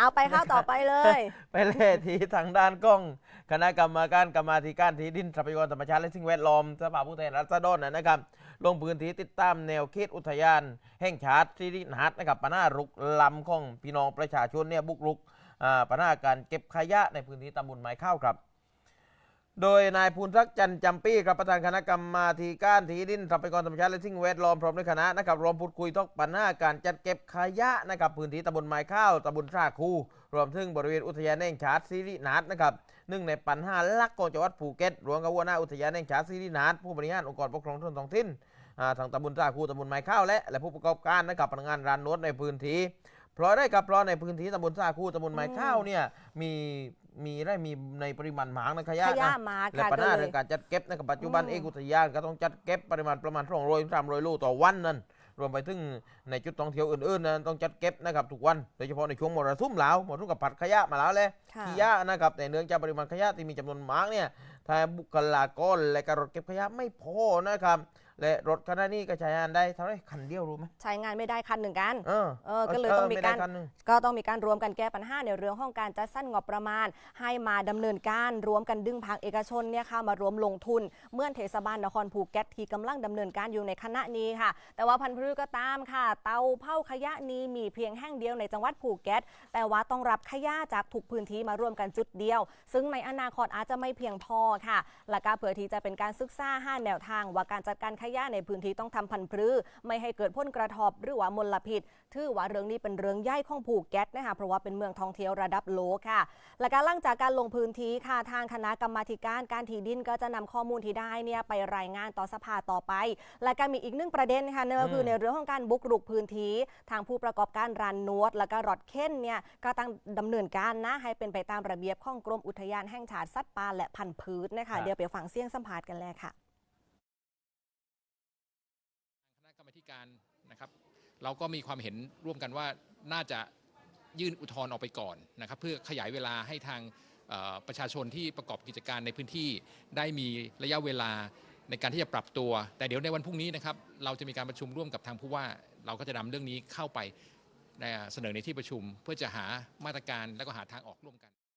เอาไปข้าวต่อไปเลย ไปเล่ที่ทางด้านกล้อง คณะกรรมการกรรมาธิการที่ดินทรัพยากรธรรมชาติและสิ่งแวดล้อมสภาผู้แทนราษฎรนะนะครับ ลงพื้นที่ติดตามแนวเขตอุทยาน แห่งชาติที่ดินหัดนะครับปัญหารุกลำของพี่น้องประชาชนเนี่ยบุกรุกอ่าปัญหาการเก็บขยะในพื้นที่ตำบลไม้ข้าวครับ โดยนายภูนทักษ์จันจำปี้ครับประธานคณะกรรมาธิการที่ดินทรัพยากรธรรมชาติและสิ่งแวดล้อมพร้อมด้วยคณะนะครับรวมพูดคุยทอกปัญหาการจัดเก็บขยะนะครับพื้นที่ตำบลไม้ข้าวตำบลท่าคูรวมถึงบริเวณอุทยานแห่งชาติสิรินาถนะครับหนึ่งในปัญหาหลักของจังหวัดภูเก็ตรวมกับหัวหน้าอุทยานแห่งชาติสิรินาถผู้บริหารองค์กรปกครองส่วนท้องถิ่นทางตำบลท่าคูตำบลไม้ข้าวและและผู้ประกอบการนะครับพนักงานร้านนวดในพื้นที่เพราะได้กับเพราะในพื้นที่ตำบลท่าคูตำบลไม้ข้าวเนี่ยมี มีได้มีในปริมาณหมากนะขยะขนะยะมาและค่ะปัญก็หาเลเรื่ย องการจัดเก็บนะครับปัจจุบันอืม เองอุทยานก็ต้องจัดเก็บปริมาณประมาณ2 0 0 3 0 0ลูกต่อวันนั่นรวมไปถึงในจุดท่องเที่ยวอื่นๆนะต้องจัดเก็บนะครับทุกวันโดยเฉพาะในช่วงมรสุมแล้วมรสุมกับผัดขยะมาแล้วเลยค่ะขยะนะครับแต่เนื่องจากปริมาณขยะที่มีจำนวนมากเนี่ย ทางบุคลากรและการรถเก็บขยะไม่พอนะครับ และรถคันนี้ก็ใช้งานได้เท่าไหรคันเดียวรู้ไหมใช้งานไม่ได้คันหนึ่งกัน เออเออก็เลยต้องมีการ ไได้คันหนึ่ง ก็ต้องมีการรวมกันแก้ปัญหาในเรื่องของการจัดสรรงบประมาณ ให้มาดำเนินการรวมกันดึงภาคเอกชนเนี่ยค่ะมารวมลงทุนเมื่อเทศบาลนครภูเก็ตที่กำลังดำเนินการอยู่ในคณะนี้ค่ะ แต่ว่าพันธุ์พืชก็ตามค่ะ เตาเผาขยะนี้มีเพียงแห่งเดียวในจังหวัดภูเก็ตแต่ว่าต้องรับขยะจากทุกพื้นที่มารวมกันจุดเดียว ซึ่งในอนาคตอาจจะไม่เพียงพอค่ะและก็เผื่อที่จะเป็นการศึกษาห้าแนวทาง ว่าการจัดการขยะในพื้นที่ต้องทำพันธุ์พืชไม่ให้เกิดผลกระทบหรือว่ามลพิษถือว่าเรื่องนี้เป็นเรื่องใหญ่ของภูเก็ตนะคะเพราะว่าเป็นเมืองท่องเที่ยวระดับโลกค่ะและการหลังจากการลงพื้นที่ค่ะทางคณะกรรมาการการที่ดินก็จะนำข้อมูลที่ได้เนี่ยไปรายงานต่อสภาต่อไป และก็มีอีกหนึ่งประเด็นค่ะนั่นก็คือในเรื่องของการบุกรุกพื้นที่ทางผู้ประกอบการร้านนวด และก็รถเข็นเนี่ยก็ต้องดำเนินการนะให้เป็นไปตามระเบียบของกรมอุทยานแห่งชาติสัตว์ป่าและพันธุ์พืชนะครัคะบเดี๋ยวไปฟังเสียงสัมภาษณ์กันเลยค่ะ คณะกรรมาธิการนะครับ เราก็มีความเห็นร่วมกันว่าน่าจะยื่นอุทธรณ์ออกไปก่อนนะครับ เพื่อขยายเวลาให้ทางเอ่อประชาชนที่ประกอบกิจการในพื้นที่ ได้มีระยะเวลาในการที่จะปรับตัว แต่เดี๋ยวในวันพรุ่งนี้นะครับ เราจะมีการประชุมร่วมกับทางผู้ว่า เราก็จะนำเรื่องนี้เข้าไปเอ่อเสนอในที่ประชุม เพื่อจะหามาตรการและก็หาทางออกร่วมกัน